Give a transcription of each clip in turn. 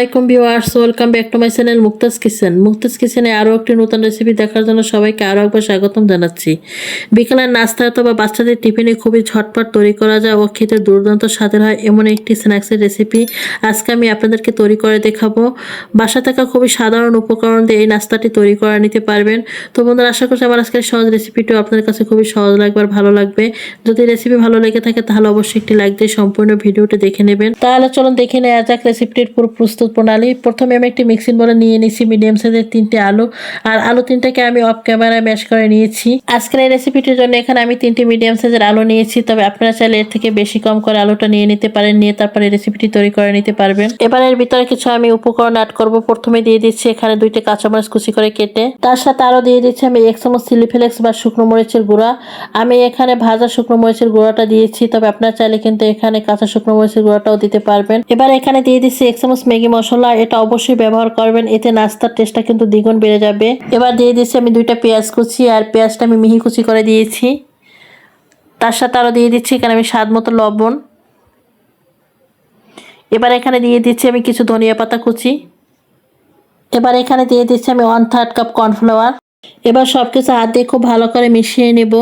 আলাইকুম viewers, welcome back to my channel Muktaj kitchen. Muktaj কিচেনে আরও একটি নতুন রেসিপি দেখার জন্য সবাইকে আরও একবার স্বাগতম জানাচ্ছি। বিকেলের নাস্তা অথবা বাচ্চাদের টিফিনে খুবই ঝটপট তৈরি করা যায় ও খেতে দুর্দান্ত স্বাদের হয় এমন একটি স্ন্যাক্সের রেসিপি আজকে আমি আপনাদেরকে তৈরি করে দেখাবো। বাসা থাকা খুবই সাধারণ উপকরণ দিয়ে এই নাস্তাটি তৈরি করে নিতে পারবেন। তো বন্ধুরা, আশা করছি আমার আজকের সহজ রেসিপিটিও আপনাদের কাছে খুবই সহজ লাগবে আর ভালো লাগবে। যদি রেসিপি ভালো লেগে থাকে, তাহলে অবশ্যই একটি লাইক দিয়ে সম্পূর্ণ ভিডিওটি দেখে নেবেন। তাহলে চলুন দেখে নেওয়া যাক রেসিপিটির পুরো প্রস্তুত। প্রণালী। প্রথমে আমি একটি মিক্সিং বলে নিয়ে নিয়েছি মিডিয়াম সাইজের তিনটে আলু। আর আলু তিনটাকে আমি অফ ক্যামেরায় ম্যাশ করে নিয়েছি। আজকের এই রেসিপিটির জন্য এখানে আমি তিনটি মিডিয়াম সাইজের আলু নিয়েছি, তবে আপনারা চাইলে এর থেকে বেশি কম করে আলুটা নিয়ে নিতে পারেন, নিয়ে তারপরে রেসিপিটি তৈরি করে নিতে পারবেন। এবার এর ভিতরে কিছু আমি উপকরণ অ্যাড করব। প্রথমে দিয়ে দিচ্ছি এখানে দুইটা কাঁচামরিচ কুচি করে কেটে। তার সাথে আরও দিয়ে দিচ্ছি আমি এক চামচ চিলি ফ্লেক্স বা শুকনো মরিচের গুঁড়া। আমি এখানে ভাজা শুকনো মরিচের গুঁড়াটা দিয়েছি, তবে আপনারা চাইলে কিন্তু এখানে কাঁচা শুকনো মরিচের গুঁড়াটাও দিতে পারবেন। এবার এখানে দিয়ে দিচ্ছি এক চামচ ম্যাগি মশলা এটা অবশ্যই ব্যবহার করবেন। এতে নাস্তার টেস্টটা কিন্তু দ্বিগুণ বেড়ে যাবে। এবার দিয়ে দিচ্ছি আমি দুইটা পেঁয়াজ কুচি আর পেঁয়াজটা আমি মিহি কুচি করে দিয়েছি। তার সাথে আরও দিয়ে দিচ্ছি এখানে আমি স্বাদ মতো লবণ। এবার এখানে দিয়ে দিচ্ছি আমি কিছু ধনিয়া পাতা কুচি। এবার এখানে দিয়ে দিচ্ছি আমি ওয়ান থার্ড কাপ কর্নফ্লাওয়ার এবার সব কিছু হাত দিয়ে খুব ভালো করে মিশিয়ে নেব।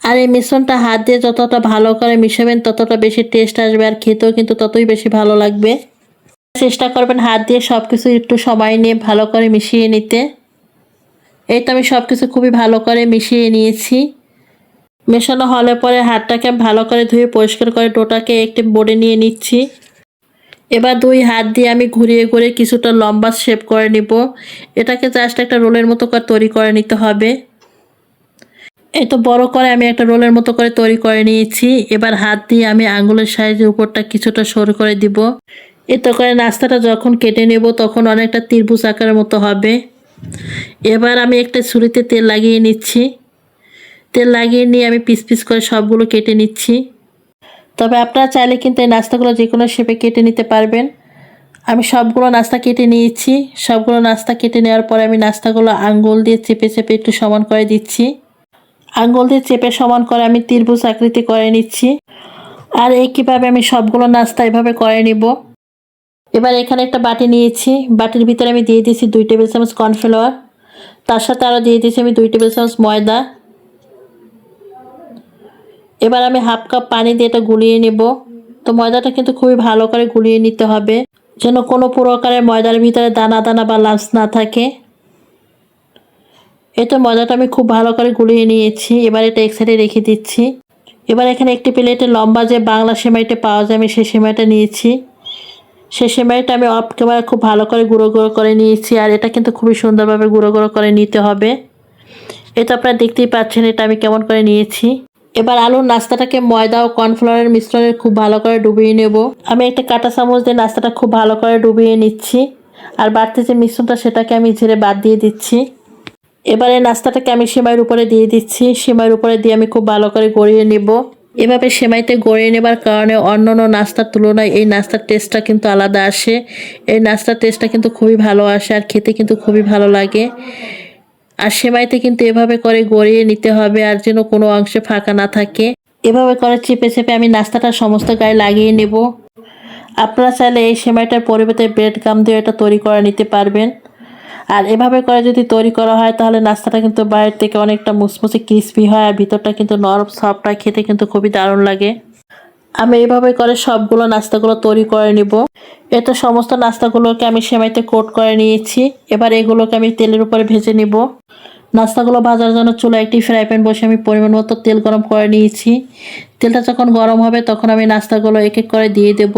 আর এই মিশ্রণটা হাত দিয়ে যতটা ভালো করে মিশাবেন, ততটা বেশি টেস্ট আসবে আর খেতেও কিন্তু ততই বেশি ভালো লাগবে। চেষ্টা করবেন হাত দিয়ে সব কিছু একটু সময় নিয়ে ভালো করে মিশিয়ে নিতে। এই তো আমি সব কিছু খুবই ভালো করে মিশিয়ে নিয়েছি। মেশানো হলে পরে হাতটাকে ভালো করে ধুয়ে পরিষ্কার করে ডোটাকে একটি বোর্ডে নিয়ে নিচ্ছি। এবার দুই হাত দিয়ে আমি ঘুরিয়ে ঘুরিয়ে কিছুটা লম্বা শেপ করে নিব। এটাকে জাস্ট একটা রোলের মতো করে তৈরি করে নিতে হবে। এই তো বড় করে আমি একটা রোলের মতো করে তৈরি করে নিয়েছি। এবার হাত দিয়ে আমি আঙ্গুলের সাইজের উপরটা কিছুটা সরু করে দিব। এতে করে নাস্তাটা যখন কেটে নেব, তখন অনেকটা ত্রিভুজ আকারের মতো হবে। এবার আমি একটা ছুরিতে তেল লাগিয়ে নিচ্ছি। তেল লাগিয়ে নিয়ে আমি পিস পিস করে সবগুলো কেটে নিচ্ছি। তবে আপনারা চাইলে কিন্তু এই নাস্তাগুলো যে কোনো শেপে কেটে নিতে পারবেন। আমি সবগুলো নাস্তা কেটে নিয়েছি। সবগুলো নাস্তা কেটে নেওয়ার পরে আমি নাস্তাগুলো আঙ্গুল দিয়ে চেপে চেপে একটু সমান করে দিচ্ছি। আঙ্গুল দিয়ে চেপে সমান করে আমি ত্রিভুজ আকৃতি করে নিচ্ছি। আর একইভাবে আমি সবগুলো নাস্তা এভাবে করে নিব। এবার এখানে একটা বাটি নিয়েছি। বাটির ভিতরে আমি দিয়ে দিয়েছি দুই টেবিল চামচ কর্নফ্লাওয়ার। তার সাথে আরও দিয়ে দিয়েছি আমি দুই টেবিল চামচ ময়দা। এবার আমি হাফ কাপ পানি দিয়ে এটা গুলিয়ে নেব। তো ময়দাটা কিন্তু খুবই ভালো করে গুলিয়ে নিতে হবে, যেন কোনো প্রকারের ময়দার ভিতরে দানা দানা বা লাঞ্চ না থাকে। এই তো ময়দাটা আমি খুব ভালো করে গুলিয়ে নিয়েছি। এবার এটা এক সাইডে রেখে দিচ্ছি। এবার এখানে একটি প্লেটে লম্বা যে বাংলা সেমাইটা পাওয়া যায়, আমি সেই সেমাইটা নিয়েছি। সেই সেমাইটা আমি অফ ক্যামেরা খুব ভালো করে গুঁড়ো গুঁড়ো করে নিয়েছি, আর এটা কিন্তু খুবই সুন্দরভাবে গুঁড়ো গুঁড়ো করে নিতে হবে। এটা আপনারা দেখতেই পাচ্ছেন এটা আমি কেমন করে নিয়েছি। এবার আলুর নাস্তাটাকে ময়দা ও কর্নফ্লাওয়ারের মিশ্রণে খুব ভালো করে ডুবিয়ে নেব। আমি একটা কাঁটা চামচ দিয়ে নাস্তাটা খুব ভালো করে ডুবিয়ে নিচ্ছি, আর বাড়তি যে মিশ্রণটা সেটাকে আমি ঝেড়ে বাদ দিয়ে দিচ্ছি। এবারে নাস্তাটাকে আমি সেমাইয়ের উপরে দিয়ে দিচ্ছি, সেমাইয়ের উপরে দিয়ে আমি খুব ভালো করে গড়িয়ে নেব। এভাবে সেমাইতে গড়িয়ে নেবার কারণে অন্য অন্য নাস্তার তুলনায় এই নাস্তার টেস্টটা কিন্তু আলাদা আসে। এই নাস্তার টেস্টটা কিন্তু খুবই ভালো আসে আর খেতে কিন্তু খুবই ভালো লাগে। আর সেমাইতে কিন্তু এভাবে করে গড়িয়ে নিতে হবে আর যেন কোনো অংশে ফাঁকা না থাকে। এভাবে করে চেপে চেপে আমি নাস্তাটা সমস্ত গায়ে লাগিয়ে নেব। আপনারা চাইলে এই সেমাইটার পরিবর্তে ব্রেড গাম দিয়ে এটা তৈরি করে নিতে পারবেন। আর এভাবে করে যদি তৈরি করা হয়, তাহলে নাস্তাটা কিন্তু বাইরের থেকে অনেকটা মুসমুসে ক্রিসপি হয় আর ভিতরটা কিন্তু নরম সফট হয়, খেতে কিন্তু খুবই দারুণ লাগে। আমি এইভাবে করে সবগুলো নাস্তাগুলো তৈরি করে নিব। এতে সমস্ত নাস্তাগুলোকে আমি সেমাইতে কোট করে নিয়েছি। এবার এগুলোকে আমি তেলের উপরে ভেজে নিব। নাস্তাগুলো ভাজার জন্য চুলা একটি ফ্রাই প্যান বসে আমি পরিমাণ মতো তেল গরম করে নিয়েছি। তেলটা যখন গরম হবে, তখন আমি নাস্তাগুলো এক এক করে দিয়ে দেব।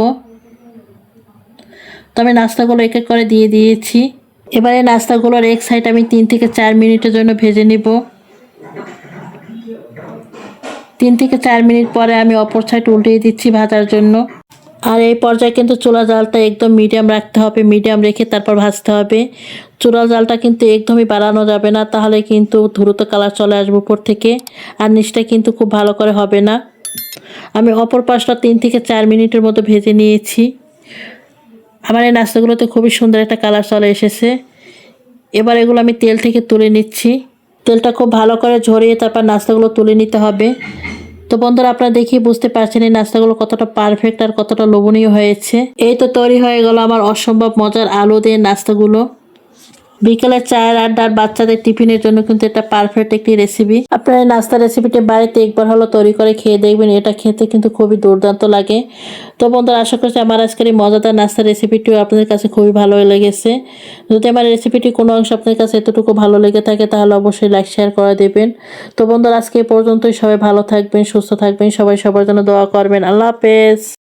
তো আমি নাস্তাগুলো এক এক করে দিয়ে দিয়েছি। এবারে নাস্তাগুলোর এক সাইড আমি তিন থেকে চার মিনিটের জন্য ভেজে নিব। তিন থেকে চার মিনিট পরে আমি অপর সাইড উল্টিয়ে দিচ্ছি ভাজার জন্য। আর এই পর্যায়ে কিন্তু চুলা জালটা একদম মিডিয়াম রাখতে হবে মিডিয়াম রেখে তারপর ভাজতে হবে। চুলা জালটা কিন্তু একদমই বাড়ানো যাবে না, তাহলে কিন্তু দ্রুত কালার চলে আসবে উপর থেকে আর নিচটা কিন্তু খুব ভালো করে হবে না। আমি অপর পাশটা তিন থেকে চার মিনিটের মতো ভেজে নিয়েছি। আমার এই নাস্তাগুলোতে খুবই সুন্দর একটা কালার চলে এসেছে। এবার এগুলো আমি তেল থেকে তুলে নিচ্ছি। তেলটা খুব ভালো করে ঝরিয়ে তারপর নাস্তাগুলো তুলে নিতে হবে। তো বন্ধুরা, আপনারা দেখি বুঝতে পারছেন এই নাস্তাগুলো কতটা পারফেক্ট আর কতটা লোভনীয় হয়েছে। এই তো তৈরি হয়ে গেল আমার অসম্ভব মজার আলু দিয়ে নাস্তাগুলো। বিকেলে চায়ের আড্ডার বাচ্চাদের টিফিনের জন্য কিন্তু এটা পারফেক্ট একটি রেসিপি আপনারা নাস্তা রেসিপিটি বাড়িতে একবার হলো তৈরি করে খেয়ে দেখবেন, এটা খেতে কিন্তু খুবই দুর্দান্ত লাগে। তো বন্ধুরা, আশা করছি আমার আজকের এই মজাদার নাস্তা রেসিপিটিও আপনাদের কাছে খুবই ভালো লেগেছে। যদি আমার রেসিপিটি কোনো অংশ আপনাদের কাছে এতটুকু ভালো লেগে থাকে, তাহলে অবশ্যই লাইক শেয়ার করে দেবেন। তো বন্ধুরা, আজকে এই পর্যন্তই। সবাই ভালো থাকবেন, সুস্থ থাকবেন। সবাই সবার জন্য দোয়া করবেন। আল্লাহ হাফেজ।